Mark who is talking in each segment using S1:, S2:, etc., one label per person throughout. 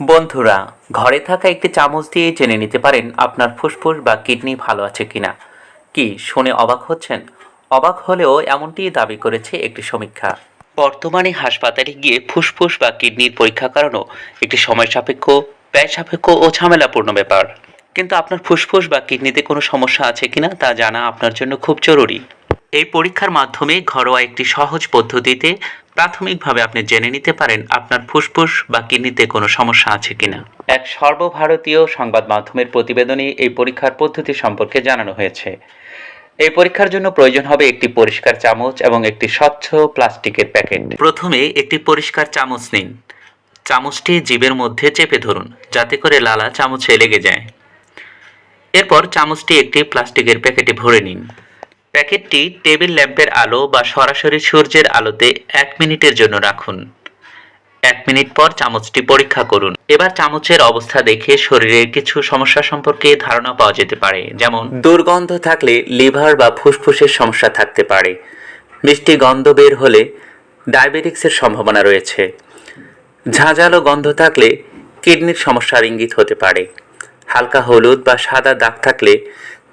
S1: বন্ধুরা, ঘরে থাকা একটি চামচ দিয়ে জেনে নিতে পারেন আপনার ফুসফুস বা কিডনি ভালো আছে কিনা। কি শুনে অবাক হচ্ছেন? অবাক হলেও এমনটিই দাবি করেছে একটি সমীক্ষা। বর্তমানে হাসপাতালে গিয়ে ফুসফুস বা কিডনির পরীক্ষা করানো একটি সময় সাপেক্ষ, ব্যয় সাপেক্ষ ও ঝামেলাপূর্ণ ব্যাপার। কিন্তু আপনার ফুসফুস বা কিডনিতে কোনো সমস্যা আছে কিনা তা জানা আপনার জন্য খুব জরুরি। এই পরীক্ষার মাধ্যমে ঘরোয়া একটি সহজ পদ্ধতিতে প্রাথমিকভাবে আপনি জেনে নিতে পারেন আপনার ফুসফুস বা কিডনিতে কোনো সমস্যা আছে কিনা। এক সর্বভারতীয় সংবাদ মাধ্যমের প্রতিবেদনে এই পরীক্ষার পদ্ধতি সম্পর্কে জানানো হয়েছে। এই পরীক্ষার জন্য প্রয়োজন হবে একটি পরিষ্কার চামচ এবং একটি স্বচ্ছ প্লাস্টিকের প্যাকেট। প্রথমে একটি পরিষ্কার চামচ নিন। চামচটি জিভের মধ্যে চেপে ধরুন, যাতে করে লালা চামচে লেগে যায়। এরপর চামচটি একটি প্লাস্টিকের প্যাকেটে ভরে নিন। প্যাকেটটি টেবিল ল্যাম্পের আলো বা সরাসরি সূর্যের আলোতে এক মিনিটের জন্য রাখুন। এক মিনিট পর চামচটি পরীক্ষা করুন। এবার চামচের অবস্থা দেখে শরীরের কিছু সমস্যা সম্পর্কে ধারণা পাওয়া যেতে পারে, যেমন দুর্গন্ধ থাকলে লিভার বা ফুসফুসের সমস্যা থাকতে পারে, মিষ্টি গন্ধ বের হলে ডায়াবেটিক্সের সম্ভাবনা রয়েছে, ঝাঁঝালো গন্ধ থাকলে কিডনির সমস্যার ইঙ্গিত হতে পারে, হালকা হলুদ বা সাদা দাগ থাকলে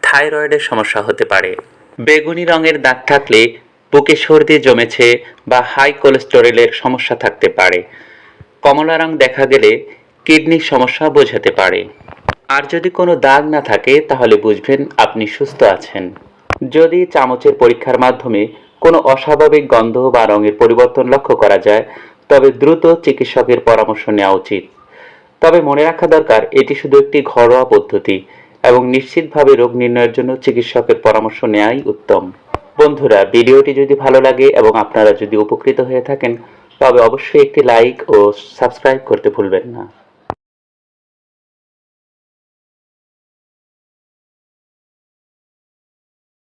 S1: থাইরয়েডের সমস্যা হতে পারে। বেগুনি রঙের দাগ থাকলে বুকে সর্দি জমেছে বা হাই কোলেস্টেরলের সমস্যা থাকতে পারে। কমলা রং দেখা গেলে কিডনির সমস্যা বোঝাতে পারে। আর যদি কোনো দাগ না থাকে, তাহলে বুঝবেন আপনি সুস্থ আছেন। যদি চামচের পরীক্ষার মাধ্যমে কোনো অস্বাভাবিক গন্ধ বা রঙের পরিবর্তন লক্ষ্য করা যায়, তবে দ্রুত চিকিৎসকের পরামর্শ নেওয়া উচিত। তবে মনে রাখা দরকার, এটি শুধু একটি ঘরোয়া পদ্ধতি। এবং নিশ্চিতভাবে রোগ নির্ণয়ের জন্য চিকিৎসকের পরামর্শ নেওয়াই উত্তম। বন্ধুরা, ভিডিওটি যদি ভালো লাগে এবং আপনারা যদি উপকৃত হয়ে থাকেন, তবে অবশ্যই একটি লাইক ও সাবস্ক্রাইব করতে ভুলবেন না।